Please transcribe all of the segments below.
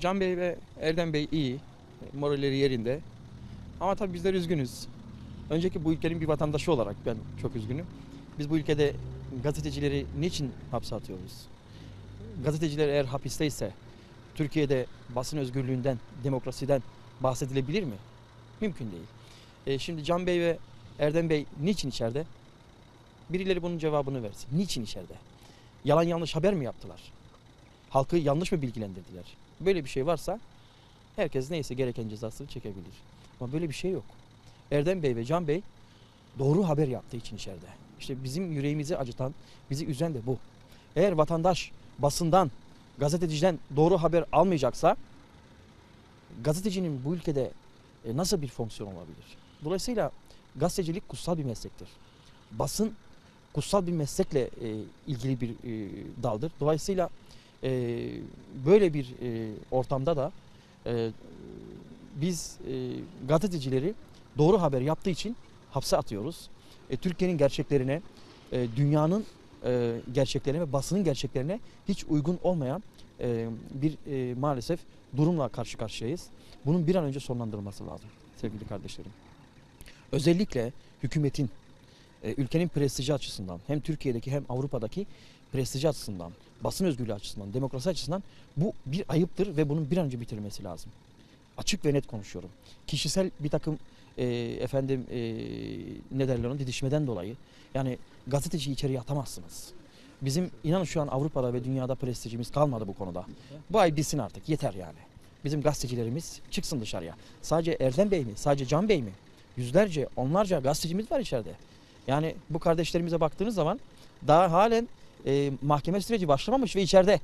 Can Bey ve Erdem Bey iyi. Moralleri yerinde. Ama tabii bizler üzgünüz. Önceki bu ülkenin bir vatandaşı olarak ben çok üzgünüm. Biz bu ülkede gazetecileri niçin hapse atıyoruz? Gazeteciler eğer hapisteyse Türkiye'de basın özgürlüğünden, demokrasiden bahsedilebilir mi? Mümkün değil. E, şimdi Can Bey ve Erdem Bey niçin içeride? Birileri bunun cevabını versin. Niçin içeride? Yalan yanlış haber mi yaptılar? Halkı yanlış mı bilgilendirdiler? Böyle bir şey varsa herkes neyse gereken cezasını çekebilir. Ama böyle bir şey yok. Erdem Bey ve Can Bey doğru haber yaptığı için içeride. İşte bizim yüreğimizi acıtan, bizi üzen de bu. Eğer vatandaş basından, gazeteciden doğru haber almayacaksa gazetecinin bu ülkede e, nasıl bir fonksiyon olabilir? Dolayısıyla gazetecilik kutsal bir meslektir. Basın kutsal bir meslekle e, ilgili bir e, daldır. Dolayısıyla e, böyle bir e, ortamda da e, biz e, gazetecileri doğru haber yaptığı için hapse atıyoruz. E, Türkiye'nin gerçeklerine, e, dünyanın e, gerçeklerine ve basının gerçeklerine hiç uygun olmayan e, bir e, maalesef durumla karşı karşıyayız. Bunun bir an önce sonlandırılması lazım sevgili kardeşlerim. Özellikle hükümetin ülkenin prestiji açısından hem Türkiye'deki hem Avrupa'daki prestiji açısından, basın özgürlüğü açısından, demokrasi açısından bu bir ayıptır ve bunun bir an önce bitirilmesi lazım. Açık ve net konuşuyorum. Kişisel bir takım e, efendim e, ne derler ona didişmeden dolayı yani gazeteciyi içeriye atamazsınız. Bizim inanın şu an Avrupa'da ve dünyada prestijimiz kalmadı bu konuda. Bu ay bitsin artık yeter yani. Bizim gazetecilerimiz çıksın dışarıya. Sadece Erdem Bey mi? Sadece Can Bey mi? Yüzlerce, onlarca gazetecimiz var içeride. Yani bu kardeşlerimize baktığınız zaman daha halen e, mahkeme süreci başlamamış ve içeride.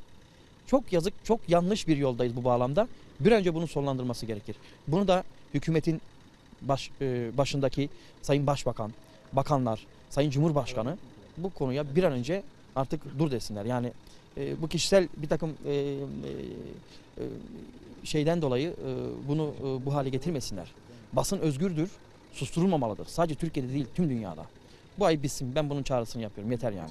Çok yazık, çok yanlış bir yoldayız bu bağlamda. Bir önce bunun sonlandırması gerekir. Bunu da hükümetin baş, e, başındaki Sayın Başbakan, bakanlar, Sayın Cumhurbaşkanı bu konuya bir an önce artık dur desinler. Yani e, bu kişisel bir takım e, e, e, şeyden dolayı e, bunu e, bu hale getirmesinler. Basın özgürdür, susturulmamalıdır. Sadece Türkiye'de değil tüm dünyada. Bu ay bitsin ben bunun çağrısını yapıyorum yeter yani.